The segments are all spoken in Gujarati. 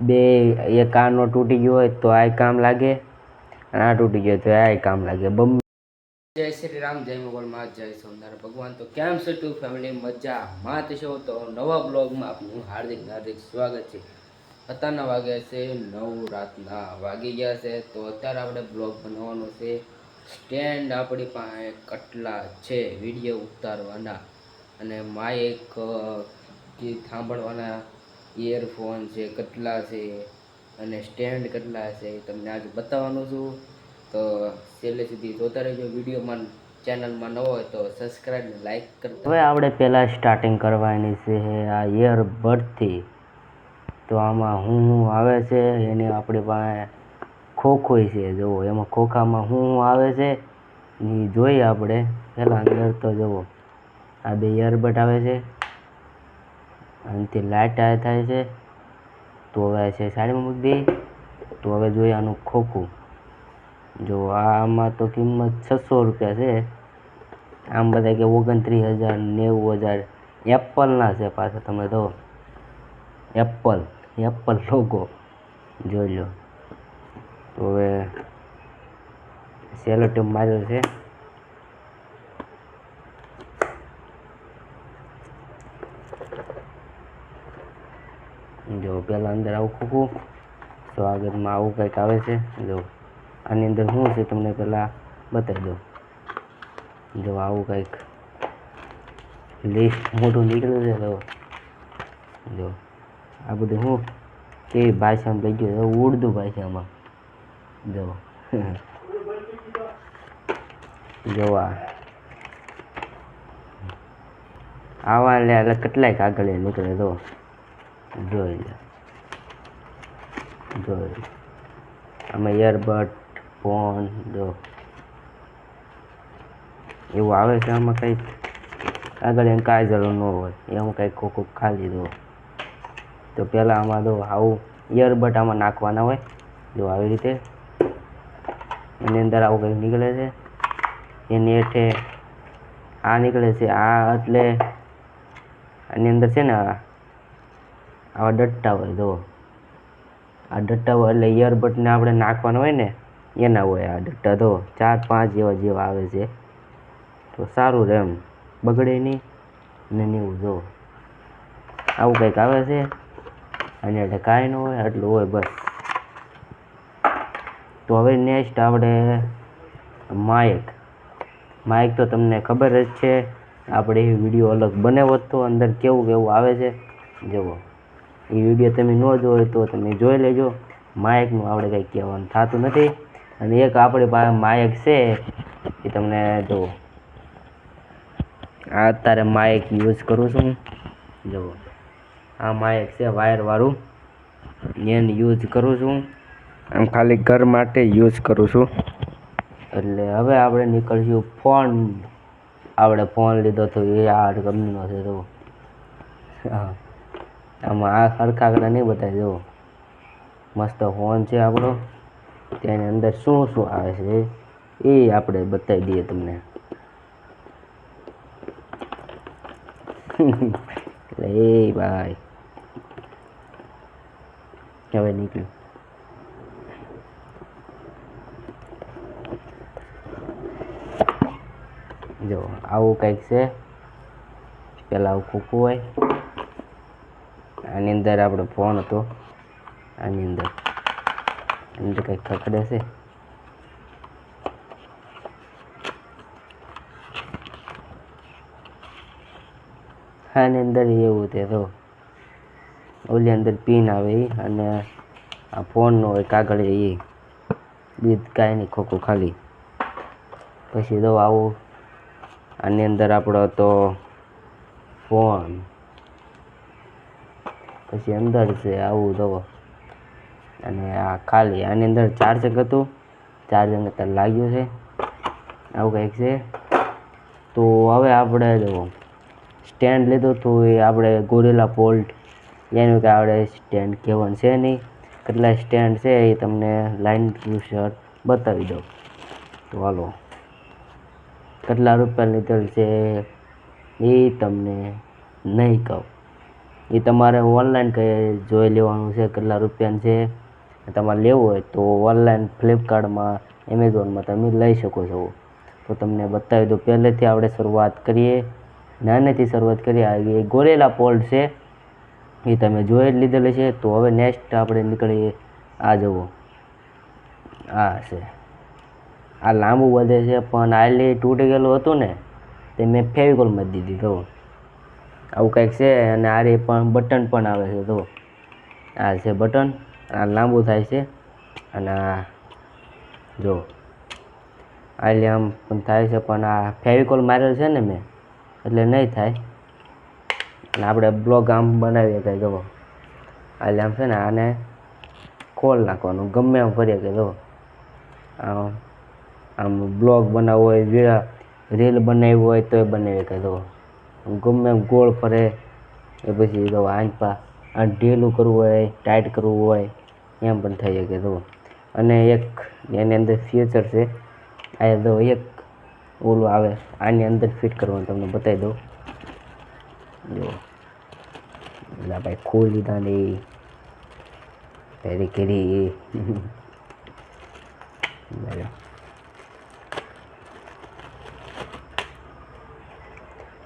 બે એક કાનો તૂટી ગયો હોય તો આય કામ લાગે અને આ તૂટી ગયો તો આય કામ લાગે. બમ જય શ્રી રામ, જય મોગલમાં જય સોમનાથ ભગવાન. તો કેમ છે ટુ ફેમિલી? મજા માત છો? તો નવા બ્લોગમાં આપનું હાર્દિક હાર્દિક સ્વાગત છે. અત્યારના વાગે છે નવ, રાતના વાગી ગયા છે. તો અત્યારે આપણે બ્લોગ બનાવવાનો છે સ્ટેન્ડ આપણી પાસે કટલા છે, વીડિયો ઉતારવાના. અને માઇક ગીત સાંભળવાના ઇયરફોન છે, કેટલા છે અને સ્ટેન્ડ કેટલા છે તમને આજે બતાવવાનું છું. તો છેલ્લે સુધી જોતા રહેજો. વિડીયોમાં ચેનલમાં નવો હોય તો સબસ્ક્રાઈબ લાઈક કરતા હવે આપણે પહેલાં સ્ટાર્ટિંગ કરવાની છે આ ઇયરબડથી તો આમાં હું હું આવે છે, એની આપણી પાસે ખોખોય છે. જુઓ, એમાં ખોખામાં હું હું આવે છે એ જોઈએ આપણે. પહેલાં અંદર તો જુઓ, આ બે ઇયરબડ આવે છે. આનાથી લાઇટ આ થાય છે, તો હવે છે સાઈડમાં મૂકી દઈએ તો હવે જોઈએ આનું ખોખું. જો આમાં તો કિંમત છસો રૂપિયા છે. આમ બધા કે ઓગણત્રીસ હજાર નેવું હજાર. એપલના છે પાછા તમે તો. એપલ એપલ લોગો જોઈ લો. તો હવે સેલો ટેપ માર્યો છે. જો પહેલાં અંદર આવું ખૂબ સ્વાગતમાં આવું કંઈક આવે છે. જો, આની અંદર શું છે તમને પહેલાં બતાવી દઉં. જો, આવું કંઈક લિસ્ટ મોટું નીકળ્યું છે તો જો, આ બધું શું? કેવી ભાષામાં લઈ ગયું ઉર્દુ ભાષામાં. જો. જોવા આવા એટલે કેટલાય કાગળ નીકળે તો જોઈ લે જોઈ લે આમાં ઇયરબડ ફોન, જો. એવું આવે છે આમાં કંઈક? આગળ એમ કાંઈ જરૂર ન હોય. એમાં કંઈક ખોખું ખાલી દો તો પહેલાં આમાં તો આવું ઇયરબડ આમાં નાખવાના હોય, જો આવી રીતે. એની અંદર આવું કંઈક નીકળે છે. એની હેઠે આ નીકળે છે, આ એટલે. આની અંદર છે ને આવા ડટ્ટા હોય જો આ ડટ્ટા હોય એટલે ઇયરબડને આપણે નાખવાના હોય ને, એના હોય આ ડટ્ટા તો ચાર પાંચ જેવા જેવા આવે છે. તો સારું રહે એમ. બગડે નહીં ને એવું જો આવું કંઈક આવે છે. અને એટલે કાંઈ ન હોય એટલું હોય બસ. તો હવે નેક્સ્ટ આપણે માઇક માઇક તો તમને ખબર જ છે. આપણે વીડિયો અલગ બનાવ્યો તો, અંદર કેવું કેવું આવે છે. જુઓ. એ વીડિયો તમે ન જોયો તો તમે જોઈ લેજો. માયકનું આપણે કંઈ કહેવાનું થતું નથી. અને એક આપણી પાસે માયક છે એ તમને જો આ અત્યારે માયક યુઝ કરું છું. જો આ માયક છે વાયરવાળું. એને યુઝ કરું છું. આમ ખાલી ઘર માટે યુઝ કરું છું. એટલે હવે આપણે નીકળશું ફોન. આપણે ફોન લીધો તો એ આ કંપનીનો છે તો હા. આમાં આ સરખાગડા નહીં બતાવી જુઓ. મસ્ત હોર્ન છે આપણો. તેની અંદર શું શું આવે છે, એ આપણે બતાવી દઈએ તમને. એ ભાઈ. હવે નીકળ્યું. જો આવું કંઈક છે. પહેલાં આવું ખોખું હોય. આની અંદર આપણો ફોન હતો. આની અંદર. અંદર કંઈક ખકડે છે. આની અંદર એવું તે તો ઓલી અંદર પિન આવે એ અને આ ફોનનો હોય કાગળ એ બીજ કાંઈ નહીં ખોખું ખાલી. પછી તો આવું. આની અંદર આપણો તો ફોન. પછી અંદર છે આવું તો અને આ ખાલી આની અંદર ચાર્જિંગ હતું. ચાર્જિંગ અત્યારે લાગ્યું છે. આવું કંઈક છે. તો હવે આપણે જો સ્ટેન્ડ લીધું હતું એ આપણે ગોરેલા પોલ્ટ એનું કે આપણે સ્ટેન્ડ કહેવાનું છે નહીં. કેટલા સ્ટેન્ડ છે એ તમને લાઈન શર્ટ બતાવી દઉં. તો હાલો. કેટલા રૂપિયા લીધેલ છે એ તમને નહીં કહું. એ તમારે ઓનલાઈન કે જોઈ લેવાનું છે, કેટલા રૂપિયાનું છે, તમારે લેવું હોય તો ઓનલાઈન ફ્લિપકાર્ટમાં, એમેઝોનમાં તમે લઈ શકો છો. તો તમને બતાવી દો પહેલેથી આપણે શરૂઆત કરીએ, નાનેથી શરૂઆત કરીએ, આ ગોરેલા પોલ્ડ છે, એ તમે જોઈ લીધેલી છે, તો હવે નેક્સ્ટ આપણે નીકળીએ, આ જુઓ, આ છે. આ લાંબુ વધે છે, પણ આલી તૂટી ગયેલું હતું ને, તે મેં ફેવિકોલમાં જ દીધી તો આવું કંઈક છે અને આ રે પણ બટન પણ આવે છે તો આ છે બટન, આ લાંબુ થાય છે અને આ જો આલે આમ પણ થાય છે, પણ આ ફેવિકોલ મારેલ છે ને મેં, એટલે નહીં થાય. અને આપણે બ્લોગ આમ બનાવીએ કંઈ, જુઓ. લે આમ છે ને આને ખોલ નાખવાનું, ગમે એમ ફરીએ કે જો આમ આમ બ્લોગ બનાવવો હોય, રીલ બનાવવી હોય તો એ બનાવી કે જો ગમે ગોળ ફરે, એ પછી જો આંચપા આ ઢીલું કરવું હોય, ટાઈટ કરવું હોય, એમ પણ થઈ શકે તો. અને એક એની અંદર ફ્યુચર છે, આ જો એક ઓલું આવે, આની અંદર ફિટ કરવાનું તમને બતાવી દઉં. જો એટલે ભાઈ ખોલ લીધા ને પેરી કેરી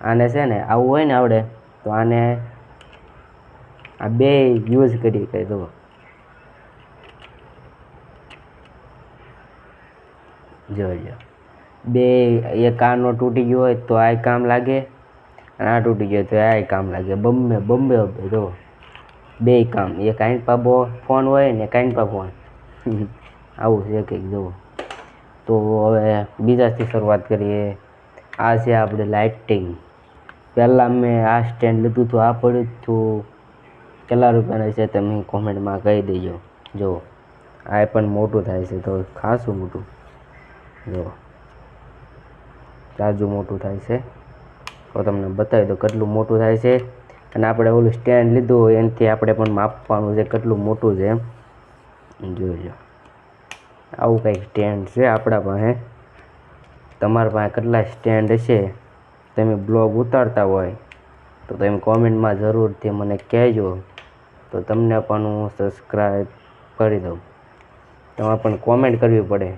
આને છે ને આવું હોય ને આવડે, તો આને આ બે યુઝ કરી કરી દો. જોજો બે એક કાનો તૂટી ગયો હોય તો આ કામ લાગે, અને આ તૂટી ગયો તો આ કામ લાગે. બમ્બે બમ્બે બમ્બે જો. બે કામ, એક આઈન પાબો ફોન હોય ને એક આઈન પા ફોન. આવું છે કંઈક જુઓ તો હવે બીજાથી શરૂઆત કરીએ. આ છે આપણે લાઇટિંગ. પહેલાં મેં આ સ્ટેન્ડ લીધું હતું, આ પડ્યું હતું. કેટલા રૂપિયાનું છે તમે કોમેન્ટમાં કહી દેજો. જો, આ પણ મોટું થાય છે, તો ખાસું મોટું. જો તાજું મોટું થાય છે. તો તમને બતાવી દો કેટલું મોટું થાય છે. અને આપણે ઓલું સ્ટેન્ડ લીધું હોય, એનાથી આપણે પણ માપવાનું છે કેટલું મોટું છે. એમ જોઈજો આવું કંઈક સ્ટેન્ડ છે આપણા પાસે. તમારા પાસે કેટલા સ્ટેન્ડ હશે? તમે બ્લોગ ઉતારતા હોય, તો તમે કોમેન્ટમાં જરૂરથી મને કહેજો. તો તમને પણ હું સબસ્ક્રાઈબ કરી દઉં. તમારે પણ કોમેન્ટ કરવી પડે.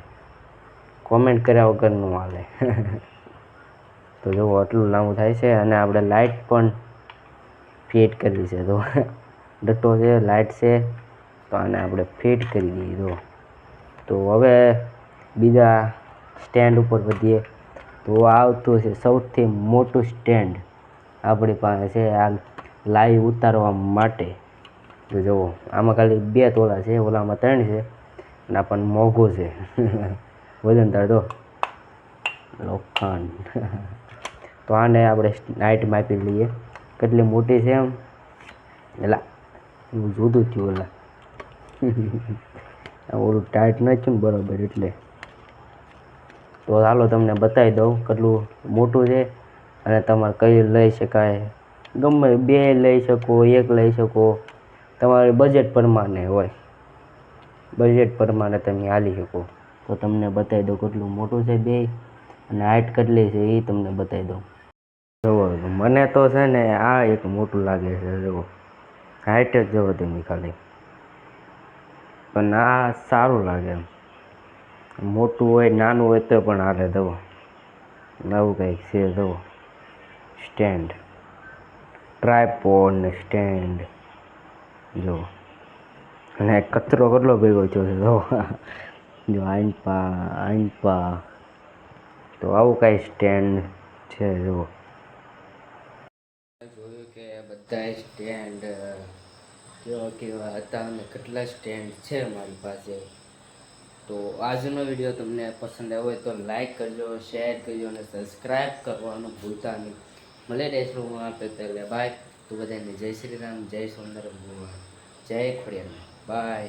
કોમેન્ટ કર્યા વગરનું હાલે. તો જુઓ આટલું લાંબુ થાય છે અને આપણે લાઇટ પણ ફિટ કરવી છે. તો ડટ્ટો છે લાઇટ છે, તો આને આપણે ફિટ કરી દઈએ. તો તો હવે બીજા સ્ટેન્ડ ઉપર વધીએ. તો આવતું છે સૌથી મોટું સ્ટેન્ડ આપણી પાસે છે આ લાઈવ ઉતારવા માટે. તો જુઓ, આમાં ખાલી બે તોલા છે, ઓલામાં ત્રણ છે અને આપણને પણ મોંઘું છે. વજન તાર તો લોખંડ. તો આને આપણે નાઇટ માપી લઈએ. કેટલી મોટી છે એમ? એલા જુદું થયું ઓલા ઓલું ટાઈટ નાખ્યું ને બરાબર એટલે. તો હાલો તમને બતાવી દઉં કેટલું મોટું છે અને તમારે કઈ લઈ શકાય. ગમે બે લઈ શકો, એક લઈ શકો. તમારે બજેટ પ્રમાણે હોય. બજેટ પ્રમાણે તમે હાલી શકો. તો તમને બતાવી દઉં કેટલું મોટું છે બે અને હાઇટ કેટલી છે એ તમને બતાવી દઉં. જુઓ, મને તો છે ને આ એક મોટું લાગે છે, જુઓ. હાઇટ જ જુઓ તમે ખાલી. પણ આ સારું લાગે એમ. મોટું હોય, નાનું હોય તો પણ હાલે દવો નવું કંઈક છે દવો સ્ટેન્ડ ટ્રાયપોડ ને સ્ટેન્ડ જો અને કચરો કેટલો ભેગો થયો છે જો જો આઈનપા આઈનપા તો આવું કાંઈ સ્ટેન્ડ છે, જુઓ. જોયું કે બધા સ્ટેન્ડ કેવા કેવા હતા અને કેટલા સ્ટેન્ડ છે મારી પાસે. તો આજનો વીડિયો તમને પસંદ આવ્યો હોય તો લાઇક કરજો શેર કરજો અને સબસ્ક્રાઈબ કરવાનું ભૂલતા નહીં. મળે રહેશું હું આપે પહેલે બાય તો બધાને જય શ્રી રામ, જય સુંદર ભગવાન. જય ખોડિયાર. બાય